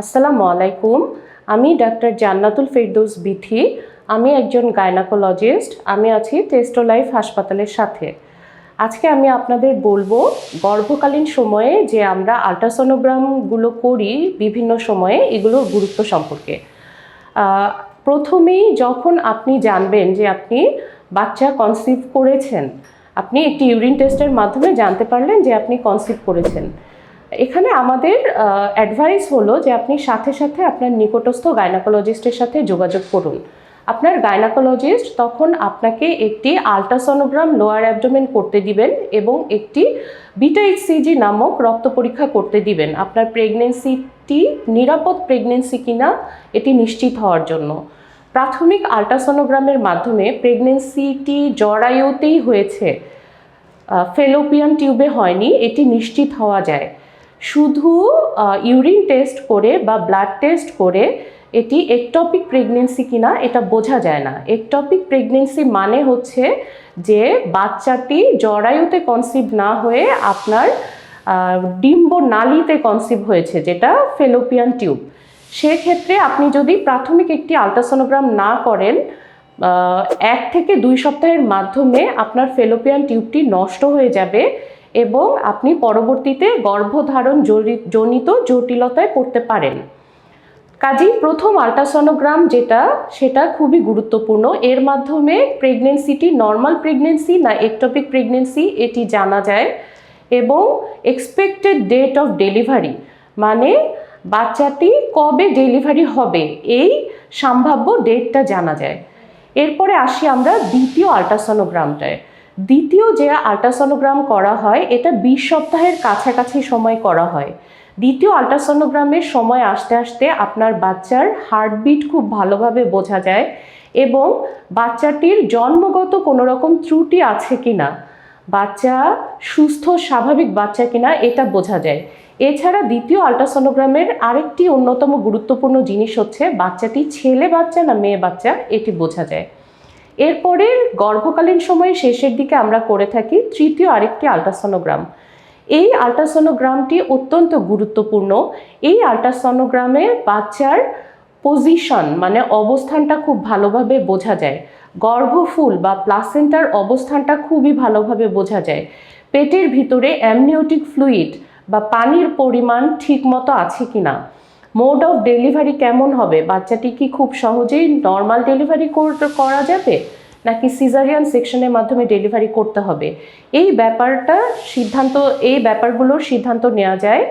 আসসালামু আলাইকুম। আমি ডাক্তার জান্নাতুল ফেরদৌস বিথি। আমি একজন গায়নাকোলজিস্ট আমি আছি টেস্টো লাইফ হাসপাতালের সাথে। আজকে আমি আপনাদের বলব, গর্ভকালীন সময়ে যে আমরা আল্ট্রাসোনোগ্রামগুলো করি বিভিন্ন সময়ে, এগুলোর গুরুত্ব সম্পর্কে। প্রথমেই যখন আপনি জানবেন যে আপনি বাচ্চা কনসিভ করেছেন, আপনি একটি ইউরিন টেস্টের মাধ্যমে জানতে পারলেন যে আপনি কনসিভ করেছেন। এখানে আমাদের অ্যাডভাইস হলো যে আপনি সাথে সাথে আপনার নিকটস্থ গাইনাকোলজিস্টের সাথে যোগাযোগ করুন। আপনার গাইনাকোলজিস্ট তখন আপনাকে একটি আলট্রাসোনোগ্রাম লোয়ার অ্যাবডোমেন করতে দিবেন এবং একটি বিটা এইচসিজি নামক রক্ত পরীক্ষা করতে দিবেন। আপনার প্রেগনেন্সিটি নিরাপদ প্রেগনেন্সি কিনা এটি নিশ্চিত হওয়ার জন্য। প্রাথমিক আলট্রাসোনোগ্রামের মাধ্যমে প্রেগনেন্সিটি জরায়ুতেই হয়েছে ফেলোপিয়ান টিউবে হয়নি, এটি নিশ্চিত হওয়া যায়। শুধু ইউরিন টেস্ট করে বা ব্লাড টেস্ট করে এটি একটপিক প্রেগনেন্সি কিনা এটা বোঝা যায় না। একটপিক প্রেগনেন্সি মানে হচ্ছে যে বাচ্চাটি জরায়ুতে কনসিভ না হয়ে আপনার ডিম্ব নালীতে কনসিভ হয়েছে, যেটা ফেলোপিয়ান টিউব সেক্ষেত্রে আপনি যদি প্রাথমিক একটি আলট্রাসোনোগ্রাম না করেন এক থেকে দুই সপ্তাহের মাধ্যমে আপনার ফেলোপিয়ান টিউবটি নষ্ট হয়ে যাবে। এবং আপনি পরবর্তীতে গর্ভধারণ জনিত জটিলতায় পড়তে পারেন। কাজেই প্রথম আল্ট্রাসনোগ্রাম যেটা, সেটা খুবই গুরুত্বপূর্ণ। এর মাধ্যমে প্রেগনেন্সিটি নর্মাল প্রেগনেন্সি না একটপিক প্রেগনেন্সি এটি জানা যায়। এবং এক্সপেক্টেড ডেট অফ ডেলিভারি মানে বাচ্চাটি কবে ডেলিভারি হবে, এই সম্ভাব্য ডেটটা জানা যায়। এরপরে আসি আমরা দ্বিতীয় আল্ট্রাসোনোগ্রামটায় দ্বিতীয় যে আল্ট্রাসোনোগ্রাম করা হয়, এটা বিশ সপ্তাহের কাছাকাছি সময় করা হয়। দ্বিতীয় আল্ট্রাসোনোগ্রামের সময় আসতে আসতে আপনার বাচ্চার হার্টবিট খুব ভালোভাবে বোঝা যায় এবং বাচ্চাটির জন্মগত কোনো রকম ত্রুটি আছে কি না বাচ্চা সুস্থ, স্বাভাবিক বাচ্চা কিনা, এটা বোঝা যায়। এছাড়া দ্বিতীয় আল্ট্রাসোনোগ্রামের আরেকটি অন্যতম গুরুত্বপূর্ণ জিনিস হচ্ছে, বাচ্চাটি ছেলে বাচ্চা না মেয়ে বাচ্চা, এটি বোঝা যায়। এরপরে গর্ভকালীন সময়ে শেষের দিকে আমরা করে থাকি তৃতীয় আরেকটি আল্ট্রাসোনোগ্রাম। এই আল্ট্রাসোনোগ্রামটি অত্যন্ত গুরুত্বপূর্ণ। এই আল্ট্রাসোনোগ্রামে বাচ্চার পজিশন মানে অবস্থানটা খুব ভালোভাবে বোঝা যায়। গর্ভফুল বা প্লাসেন্টার অবস্থানটা খুবই ভালোভাবে বোঝা যায়। পেটের ভিতরে অ্যামনিওটিক ফ্লুইড বা পানির পরিমাণ ঠিকমতো আছে কিনা। মোড অফ ডেলিভারি কেমন হবে? বাচ্চাটি কি খুব সহজেই নর্মাল ডেলিভারি করা যাবে? নাকি সিজারিয়ান সেকশনের মাধ্যমে ডেলিভারি করতে হবে? এই ব্যাপারটা সিদ্ধান্ত, এই ব্যাপারগুলোর সিদ্ধান্ত নেওয়া যায়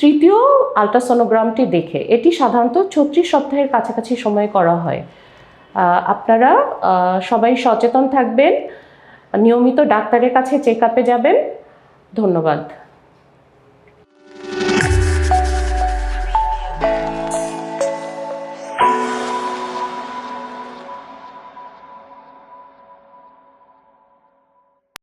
তৃতীয় আলট্রাসোনোগ্রামটি দেখে। এটি সাধারণত ছত্রিশ সপ্তাহের কাছাকাছি সময়ে করা হয়। আপনারা সবাই সচেতন থাকবেন। নিয়মিত ডাক্তারের কাছে চেক আপে যাবেন। ধন্যবাদ।